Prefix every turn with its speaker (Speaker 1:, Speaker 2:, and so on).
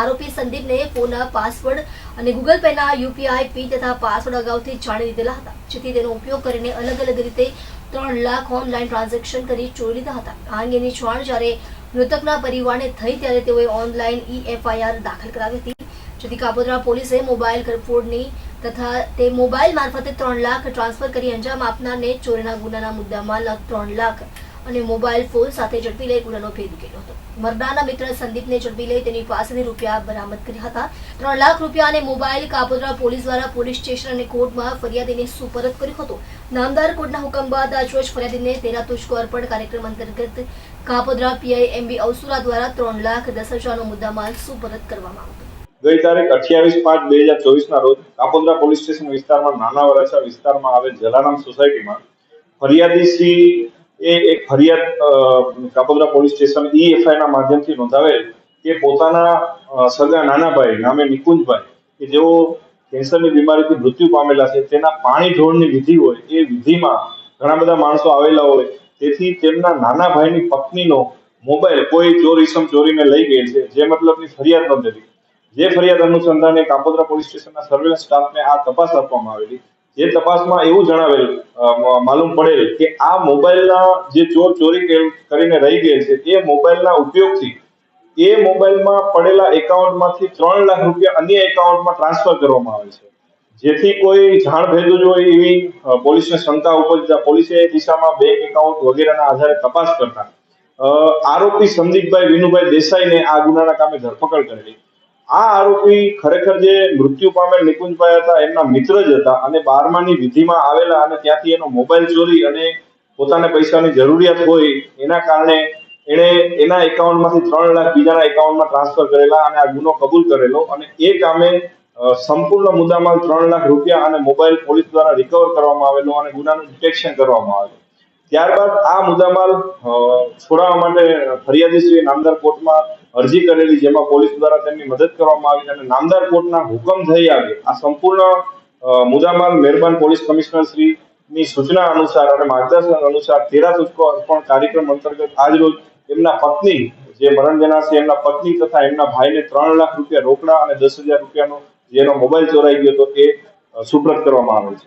Speaker 1: આરોપી સંદીપને ફોનના પાસવર્ડ અને ગૂગલ પેના યુપીઆઈ પિન તથા પાસવર્ડ અગાઉથી જાણી લીધેલા હતા, જેથી તેનો ઉપયોગ કરીને અલગ અલગ રીતે ત્રણ લાખ ઓનલાઈન ટ્રાન્ઝેક્શન કરી ચોરી લીધા હતા. આ અંગેની જાણ જ્યારે મૃતકના પરિવારને થઈ ત્યારે તેઓએ ઓનલાઈન ઈ એફઆઈઆર દાખલ કરાવી હતી, જેથી કાપોદ્રા પોલીસે મોબાઈલ ફોડની તથા તે મોબાઈલ મારફતે ત્રણ લાખ ટ્રાન્સફર કરી અંજામ આપનારને ચોરીના ગુનાના મુદ્દામાં ત્રણ લાખ અને મોબાઈલ ફોન સાથે ઝડપી લઈ ગુનાનો ભેદ ઉકેલ્યો હતો. મરદાના મિત્ર સંદીપને ઝડપી લઈ તેની પાસેથી રૂપિયા બરામદ કર્યા હતા. ત્રણ લાખ રૂપિયા અને મોબાઈલ કાપોદ્રા પોલીસ દ્વારા પોલીસ સ્ટેશન અને કોર્ટમાં ફરિયાદીને સુપરત કર્યો હતો. નામદાર કોર્ટના હુકમ બાદ આજરોજ ફરિયાદીને તેરા તુષ્કો અર્પણ કાર્યક્રમ અંતર્ગત કાપોદ્રા પીઆઈ એમબી અવસુરા દ્વારા ત્રણ લાખ દસ હજારનો મુદ્દામાલ સુપરત કરવામાં આવ્યો
Speaker 2: ગઈ તારીખ અઠ્યાવીસ પાંચ બે હજાર ચોવીસ ના રોજ કાપોદ્રા પોલીસ સ્ટેશન વિસ્તારમાં નાના વરાછા વિસ્તારમાં આવેલ જલારામ સોસાયટીમાં ફરિયાદી શ્રી એ એક ફરિયાદ કાપોદ્રા પોલીસ સ્ટેશન ઈએફઆઈ ના માધ્યમથી નોંધાવેલ કે પોતાના સગા નાના ભાઈ નામે નિકુંજભાઈ, કે જેઓ કેન્સરની બીમારીથી મૃત્યુ પામેલા છે, તેના પાણી ઢોળની વિધિ હોય, એ વિધિમાં ઘણા બધા માણસો આવેલા હોય, તેથી તેમના નાના ભાઈની પત્નીનો મોબાઈલ કોઈ ચોર ઈસમ ચોરીને લઈ ગયેલ છે, જે મતલબની ફરિયાદ નોંધેલી. જે ફરિયાદ અનુસંધાને કાપોદ્રા પોલીસ સ્ટેશનના સર્વેલન્સ સ્ટાફને આ તપાસ આપવામાં આવેલી. જે તપાસમાં એવું જણાવેલ માલુમ પડેલ કે આ મોબાઈલના જે ચોર ચોરી કરીને રહી ગયેલ છે, એ મોબાઈલના ઉપયોગથી એ મોબાઈલમાં પડેલા એકાઉન્ટમાંથી ત્રણ લાખ રૂપિયા અન્ય એકાઉન્ટમાં ટ્રાન્સફર કરવામાં આવે છે. જેથી કોઈ જાણ ભેદું હોય એવી પોલીસને શંકા ઉપજતા પોલીસે એ દિશામાં બેંક એકાઉન્ટ વગેરેના આધારે તપાસ કરતા આરોપી સંદીપભાઈ વિનુભાઈ દેસાઈને આ ગુનાના કામે ધરપકડ કરેલી. આ આરોપી ખરેખર જે મૃત્યુ પામેલ નિકુંજભાઈ હતા, એમના મિત્ર જ હતા અને બારમાની વિધિમાં આવેલા અને ત્યાંથી એનો મોબાઈલ ચોરી અને પોતાને પૈસાની જરૂરિયાત હોય એના કારણે એણે એના એકાઉન્ટમાંથી ત્રણ લાખ બીજાના એકાઉન્ટમાં ટ્રાન્સફર કરેલા અને આ ગુનો કબૂલ કરેલો અને એ કામે સંપૂર્ણ મુદ્દામાલ ત્રણ લાખ રૂપિયા અને મોબાઈલ પોલીસ દ્વારા રિકવર કરવામાં આવેલો અને ગુનાનું ડિટેક્શન કરવામાં આવેલું. ત્યારબાદ આ મુદ્દામાલ છોડાવવા માટે ફરિયાદીશ્રીએ નામદાર કોર્ટમાં અરજી કરેલી જેમાં પોલીસ દ્વારા તેમની મદદ કરવામાં આવી અને નામદાર કોર્ટના હુકમ થઈ આવ્યો. આ સંપૂર્ણ મુદ્દામાલ મહેરબાન પોલીસ કમિશનર શ્રીની સૂચના અનુસાર અને માર્ગદર્શન અનુસાર તેરા તુષ્કો અર્પણ કાર્યક્રમ અંતર્ગત આજરોજ એમના પત્ની, જે મરણ જનાર છે એમના પત્ની તથા એમના ભાઈને ત્રણ લાખ રૂપિયા રોકડા અને દસ હજાર રૂપિયાનો, જેનો મોબાઈલ ચોરાઈ ગયો હતો, એ સુપ્રત કરવામાં આવે છે.